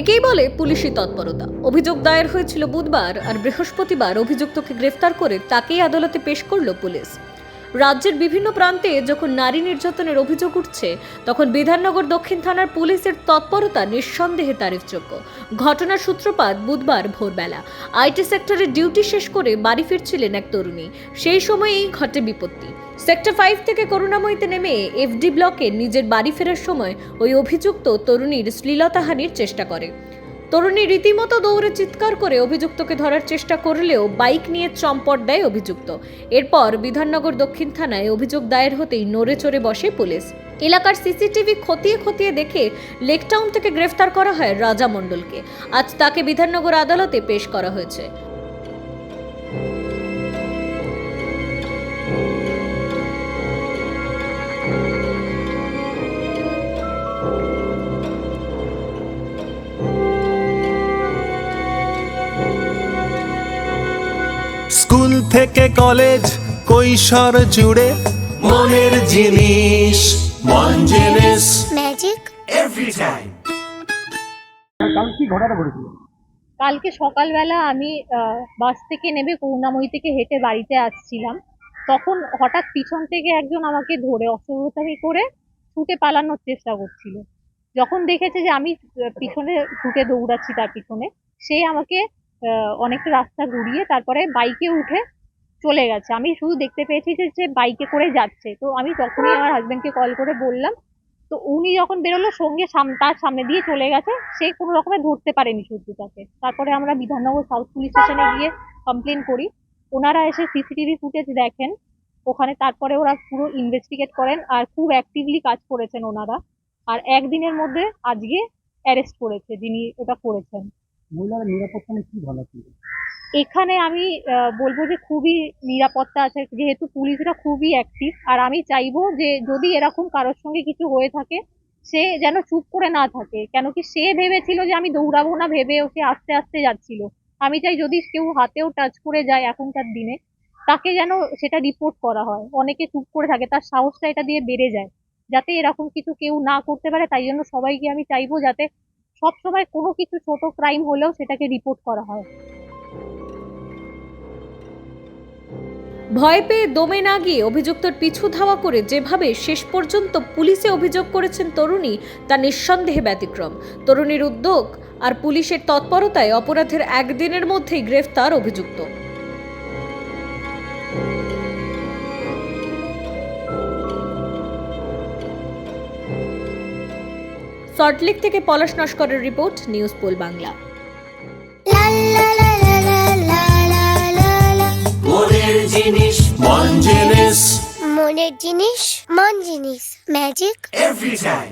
একেই বলে পুলিশি তৎপরতা। অভিযোগ দায়ের হয়েছিল বুধবার আর বৃহস্পতিবার অভিযুক্তকে গ্রেফতার করে তাকেই আদালতে পেশ করল পুলিশ। রাজ্যের বিভিন্ন প্রান্তে যখন নারী নির্যাতনের অভিযোগ উঠছে, তখন বিধাননগর দক্ষিণ থানার পুলিশের তৎপরতা নিঃসন্দেহে তারিফযোগ্য। ঘটনার সূত্রপাত বুধবার ভোরবেলা। আইটি সেক্টরে ডিউটি শেষ করে বাড়ি ফিরছিলেন এক তরুণী। সেই সময়েই ঘটে বিপত্তি। সেক্টর ফাইভ থেকে করুণাময়ীতে নেমে এফডি ব্লকে নিজের বাড়ি ফেরার সময় ওই অভিযুক্ত তরুণীর শ্লীলতাহানির চেষ্টা করে। তরুণী রীতিমতো দৌড়ে চিৎকার করে অভিযুক্তকে ধরার চেষ্টা করলেও বাইক নিয়ে চম্পট দেয় অভিযুক্ত। এরপর বিধাননগর দক্ষিণ থানায় অভিযোগ দায়ের হতেই নড়ে চড়ে বসে পুলিশ। এলাকার সিসিটিভি খতিয়ে খতিয়ে দেখে লেকটাউন থেকে গ্রেফতার করা হয় রাজা মণ্ডলকে। আজ তাকে বিধাননগর আদালতে পেশ করা হয়েছে। স্কুল থেকে কলেজ কৈশোর জুড়ে মনের জিনিস মন জিনিস। ম্যাজিক এভরি টাইম কাল কি ঘটনা ঘটেছিল কালকে সকালবেলা আমি আহ, বাস থেকে নেমে করুণাময়ী থেকে হেঁটে বাড়িতে আসছিলাম। তখন হঠাৎ পিছন থেকে একজন আমাকে ধরে অসহ্যতামি করে ছুটে পালানোর চেষ্টা করছিল। যখন দেখেছে যে আমি পিছনে ছুটে দৌড়াচ্ছি তার পিছনে সে আমাকে অনেকটা রাস্তা ঘুরিয়ে তারপরে বাইকে উঠে চলে গেছে। আমি শুধু দেখতে পেয়েছি যে সে বাইকে করে যাচ্ছে। তো আমি তখনই আমার হাজবেন্ডকে কল করে বললাম। তো উনি যখন বেরোলো, সঙ্গে তার সামনে দিয়ে চলে গেছে। সে কোনো রকমে ধরতে পারেনি সূর্যটাকে। তারপরে আমরা বিধাননগর সাউথ পুলিশ স্টেশনে গিয়ে কমপ্লেন করি। ওনারা এসে সিসিটিভি ফুটেজ দেখেন। ওখানে তারপরে ওরা পুরো ইনভেস্টিগেট করেন আর খুব অ্যাক্টিভলি কাজ করেছেন ওনারা। আর একদিনের মধ্যে আজকে অ্যারেস্ট করেছে যিনি ওটা করেছেন। মহিলার নিরাপত্তা নিয়ে কি ভালো ছিল এখানে আমি বলব যে খুবই নিরাপত্তা আছে। যেহেতু পুলিশরা খুবই অ্যাক্টিভ আর আমি চাইব যে যদি এরকম কারোর সঙ্গে কিছু হয়ে থাকে, সে যেন চুপ করে না থাকে। কেন কি সে ভেবেছিল যে আমি দৌড়াবো না, ভেবে ওকে আস্তে আস্তে যাচ্ছিল। আমি চাই যদি কেউ হাতেও টাচ করে যায় এখনকার দিনে, তাকে যেন সেটা রিপোর্ট করা হয়। অনেকে চুপ করে থাকে, তার সাহসটা এটা দিয়ে বেড়ে যায়। যাতে এরকম কিছু কেউ না করতে পারে, তাই জন্য সবাইকে আমি চাইব যাতে সব সময় কোনো কিছু ছোট ক্রাইম হলেও সেটাকে রিপোর্ট করা হয়। ভয় পেয়ে দমে না গিয়ে অভিযুক্তর পিছু ধাওয়া করে যেভাবে শেষ পর্যন্ত পুলিশে অভিযোগ করেছেন তরুণী, তা নিঃসন্দেহে ব্যতিক্রম। তরুণীর উদ্যোগ আর পুলিশের তৎপরতায় অপরাধের একদিনের মধ্যেই গ্রেফতার অভিযুক্ত। সল্টলেক থেকে পলাশ নস্করের রিপোর্ট নিউজ পোল বাংলা। মনের জিনিস মন জিনিস। মনের জিনিস মন জিনিস। ম্যাজিক। Every time